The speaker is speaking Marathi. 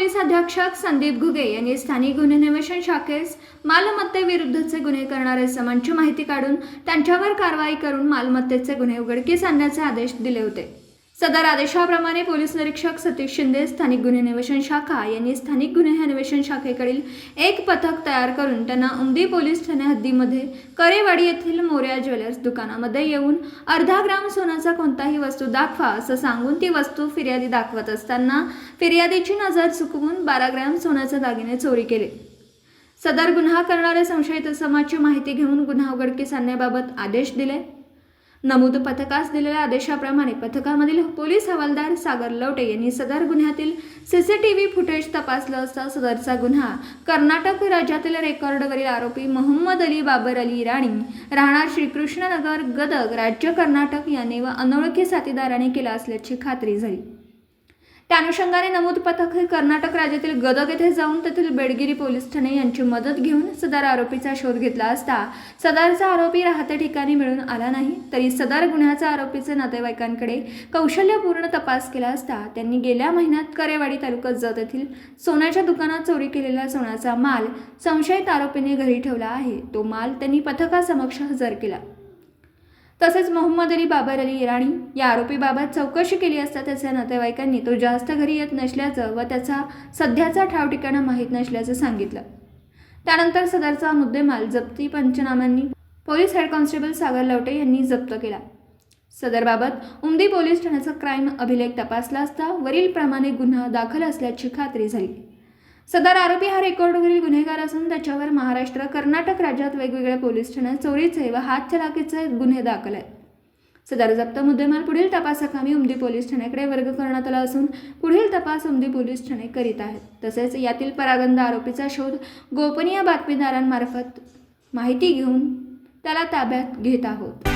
पोलीस अधीक्षक संदीप घुगे यांनी स्थानिक गुन्हे अन्वेषण शाखेस मालमत्तेविरुद्धचे गुन्हे करणारे समांची माहिती काढून त्यांच्यावर कारवाई करून मालमत्तेचे गुन्हे उघडकीस आणण्याचे आदेश दिले होते. सदर आदेशाप्रमाणे पोलीस निरीक्षक सतीश शिंदे स्थानिक गुन्हे अन्वेषण शाखा यांनी स्थानिक गुन्हे अन्वेषण शाखेकडील एक पथक तयार करून त्यांना उमदी पोलीस ठाणे हद्दीमध्ये करेवाडी येथील मोर्या ज्वेलर्स दुकानामध्ये येऊन अर्धा ग्राम सोन्याचा कोणताही वस्तू दाखवा असं सांगून ती वस्तू फिर्यादी दाखवत असताना फिर्यादीची नजर चुकवून बारा ग्रॅम सोन्याचे दागिने चोरी केले. सदर गुन्हा करणाऱ्या संशयित समाजची माहिती घेऊन गुन्हा उघडकीस आणण्याबाबत आदेश दिले. नमूद पथकास दिलेल्या आदेशाप्रमाणे पथकामधील पोलीस हवालदार सागर लवटे यांनी सदर गुन्ह्यातील सीसीटीव्ही फुटेज तपासलं असता सदरचा गुन्हा कर्नाटक राज्यातील रेकॉर्डवरील आरोपी मोहम्मद अली बाबर अली राणी राहणार श्रीकृष्णनगर गदग राज्य कर्नाटक याने व अनोळखी साथीदाराने केला असल्याची खात्री झाली. त्या अनुषंगाने नमूद पथक हे कर्नाटक राज्यातील गदग येथे जाऊन तेथील बेडगिरी पोलीस ठाणे यांची मदत घेऊन सदर आरोपीचा शोध घेतला असता सदरचा आरोपी राहत्या ठिकाणी मिळून आला नाही तरी सदर गुन्ह्याचा आरोपीचे नातेवाईकांकडे कौशल्यपूर्ण तपास केला असता त्यांनी गेल्या महिन्यात करेवाडी तालुक्यात जत येथील सोन्याच्या दुकानात चोरी केलेला सोन्याचा माल संशयित आरोपीने घरी ठेवला आहे. तो माल त्यांनी पथकासमक्ष हजर केला. तसेच मोहम्मद अली बाबर अली इराणी या आरोपीबाबत चौकशी केली असता त्याच्या नातेवाईकांनी तो जास्त घरी येत नसल्याचं व त्याचा सध्याचा ठाव ठिकाणा माहीत नसल्याचं सांगितलं. त्यानंतर सदरचा मुद्देमाल जप्ती पंचनाम्यांनी police head constable Sagar Lavate यांनी जप्त केला. सदरबाबत उमदी पोलीस ठाण्याचा क्राईम अभिलेख तपासला असता वरीलप्रमाणे गुन्हा दाखल असल्याची खात्री झाली. सदर आरोपी हा रेकॉर्डवरील गुन्हेगार असून त्याच्यावर महाराष्ट्र कर्नाटक राज्यात वेगवेगळ्या पोलीस ठाण्यात चोरीचे व हातचलाकीचे गुन्हे दाखल आहेत. सदर जप्त मुद्देमाल पुढील तपासाकामी उमदी पोलीस ठाण्याकडे वर्ग करण्यात आला असून पुढील तपास उमदी पोलीस ठाणे करीत आहेत. तसेच यातील परागंद आरोपीचा शोध गोपनीय बातमीदारांमार्फत माहिती घेऊन त्याला ताब्यात घेत आहोत.